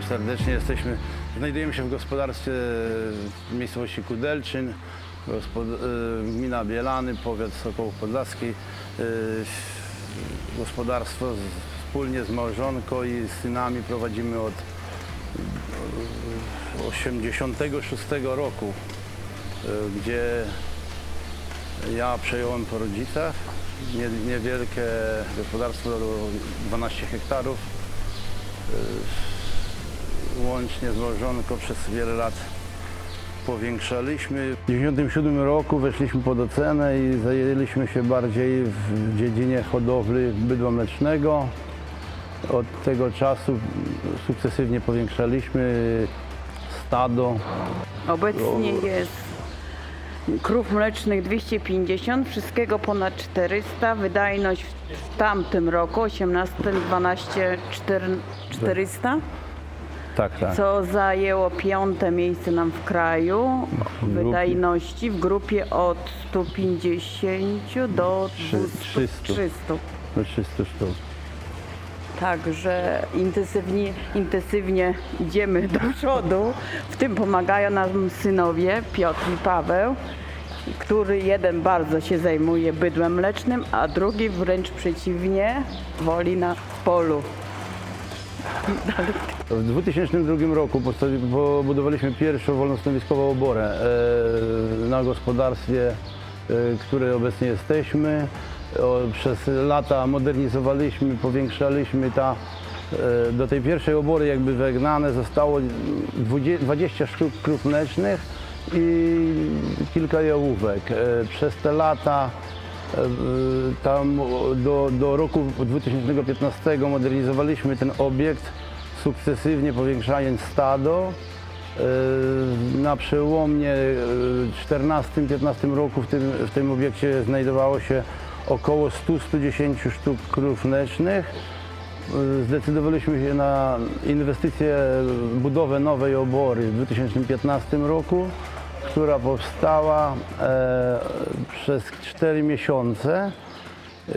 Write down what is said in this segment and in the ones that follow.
Witam serdecznie. Jesteśmy, znajdujemy się w gospodarstwie w miejscowości Kudelczyn, gospod, e, gmina Bielany, powiat Sokołów Podlaski. E, Gospodarstwo z, wspólnie z małżonką i synami prowadzimy od 86 roku, e, gdzie ja przejąłem po rodzicach nie- niewielkie gospodarstwo, 12 hektarów. Łącznie z małżonką przez wiele lat powiększaliśmy. W 1997 roku weszliśmy pod ocenę i zajęliśmy się bardziej w dziedzinie hodowli bydła mlecznego. Od tego czasu sukcesywnie powiększaliśmy stado. Obecnie jest krów mlecznych 250, wszystkiego ponad 400. Wydajność w tamtym roku, 18, 12, 400, Tak, tak. co zajęło piąte miejsce nam w kraju wydajności w grupie od 150 do Trzy- 200, 300. 300. Do 300 sztuk. Także intensywnie, intensywnie idziemy do przodu. W tym pomagają nam synowie Piotr i Paweł, który jeden bardzo się zajmuje bydłem mlecznym, a drugi wręcz przeciwnie, woli na polu. W 2002 roku pobudowaliśmy pierwszą wolnostanowiskową oborę e, na gospodarstwie, e, które obecnie jesteśmy. Przez lata modernizowaliśmy, powiększaliśmy ta, e, do tej pierwszej obory jakby wegnane zostało 20 20 sztuk krów mlecznych i kilka jałówek. Przez te lata Tam do, do roku 2015 modernizowaliśmy ten obiekt, sukcesywnie powiększając stado. E, Na przełomie 14-15 roku w tym, w tym obiekcie znajdowało się około 100-110 sztuk krów mlecznych. E, Zdecydowaliśmy się na inwestycję, budowę nowej obory w 2015 roku, która powstała e, przez 4 miesiące, e,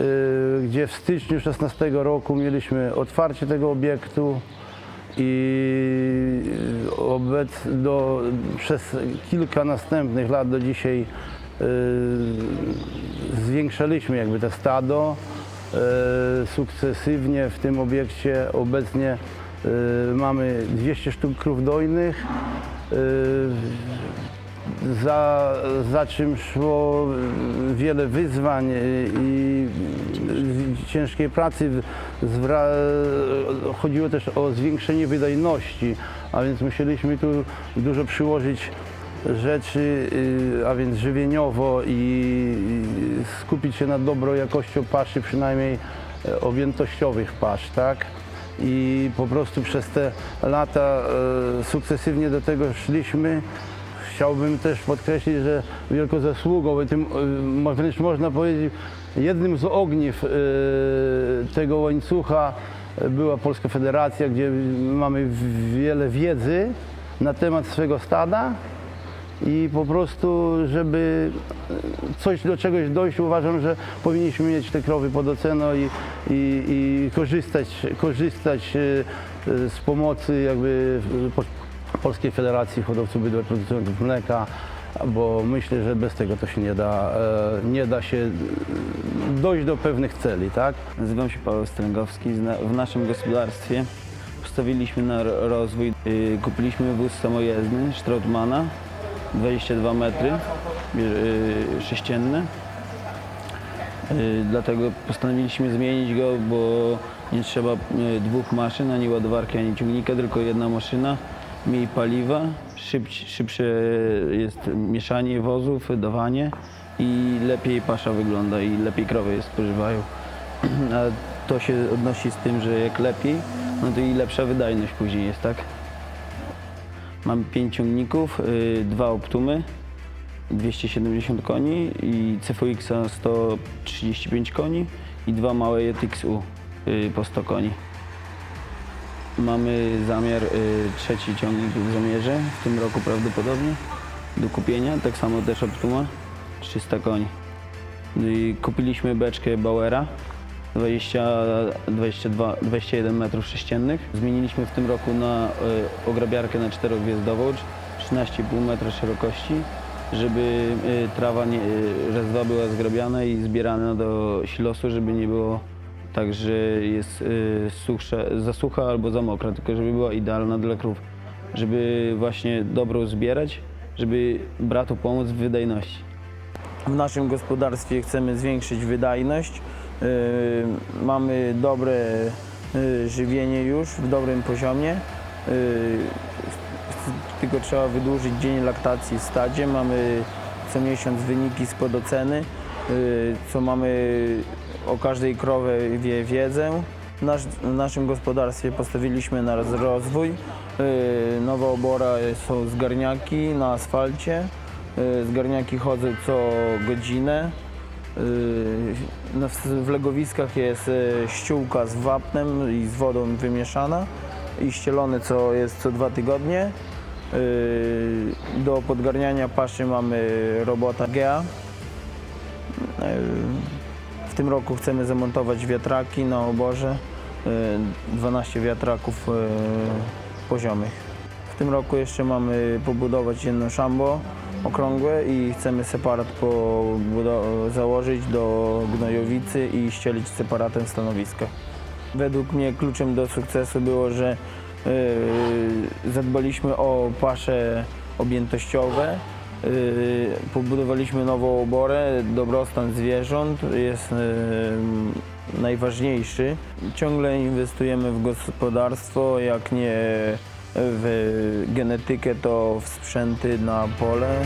gdzie w styczniu 2016 roku mieliśmy otwarcie tego obiektu i obec do, przez kilka następnych lat do dzisiaj e, zwiększaliśmy jakby te stado e, sukcesywnie w tym obiekcie obecnie e, mamy 200 sztuk krów dojnych. Za, za czym szło wiele wyzwań i ciężkiej pracy. Chodziło też o zwiększenie wydajności, a więc musieliśmy tu dużo przyłożyć rzeczy, y, a więc żywieniowo i i skupić się na dobrą jakością paszy, przynajmniej e, objętościowych pasz, tak? I po prostu przez te lata e, sukcesywnie do tego szliśmy. Chciałbym też podkreślić, że wielką zasługą, i tym, mo- wręcz można powiedzieć, jednym z ogniw e, tego łańcucha była Polska Federacja, gdzie mamy wiele wiedzy na temat swego stada i po prostu, żeby coś do czegoś dojść, uważam, że powinniśmy mieć te krowy pod oceną i, i, i korzystać, korzystać e, z pomocy jakby Polskiej Federacji Hodowców Bydła Producentów Mleka, bo myślę, że bez tego to się nie da, e, nie da się e, dojść do pewnych celi, tak? Nazywam się Paweł Stręgowski. W naszym gospodarstwie postawiliśmy na ro- rozwój. Yy, Kupiliśmy wóz samojezdny Strautmana, 22 metry yy, sześcienne. Yy, Dlatego postanowiliśmy zmienić go, bo nie trzeba dwóch maszyn, ani ładowarki, ani ciągnika, tylko jedna maszyna, mniej paliwa, szybsze jest mieszanie wozów, dawanie i lepiej pasza wygląda i lepiej krowy spożywają. A to się odnosi z tym, że jak lepiej, no to i lepsza wydajność później jest, tak? Mam pięć ciągników, yy, dwa optumy, 270 koni i CVX 135 koni i dwa małe JTX-U yy, po 100 koni. Mamy zamiar, yy, trzeci ciągnik w zamierze, w tym roku prawdopodobnie, do kupienia, tak samo też optuma, 300 koni. No i kupiliśmy beczkę Bauera 20, 22, 21 metrów sześciennych. Zmieniliśmy w tym roku na y, ograbiarkę na czterogwiezdową, 13,5 metra szerokości, żeby y, trawa nie, y, była zgrabiana i zbierana do silosu, żeby nie było tak, że jest y, suchsza, za sucha albo za mokra, tylko żeby była idealna dla krów, żeby właśnie dobrą zbierać, żeby bratu pomóc w wydajności. W naszym gospodarstwie chcemy zwiększyć wydajność. Yy, Mamy dobre yy, żywienie już w dobrym poziomie. Yy, Tylko trzeba wydłużyć dzień laktacji w stadzie. Mamy co miesiąc wyniki spod oceny, co mamy o każdej krowie wie wiedzę. Nasz, w naszym gospodarstwie postawiliśmy na rozwój. Yy, Nowa obora są zgarniaki na asfalcie. Y, Zgarniaki chodzą co godzinę. Y, w- legowiskach jest y, ściółka z wapnem i z wodą wymieszana i ścielony co jest co dwa tygodnie. Y, Do podgarniania paszy mamy robota GEA. Y, W tym roku chcemy zamontować wiatraki na oborze. y, 12 wiatraków y, poziomych. W tym roku jeszcze mamy pobudować jedno szambo okrągłe i chcemy separat założyć do gnojowicy i ścielić separatem stanowiska. Według mnie kluczem do sukcesu było, że zadbaliśmy o pasze objętościowe, pobudowaliśmy nową oborę, dobrostan zwierząt jest yy, najważniejszy. Ciągle inwestujemy w gospodarstwo, jak nie w genetykę, to w sprzęty na pole.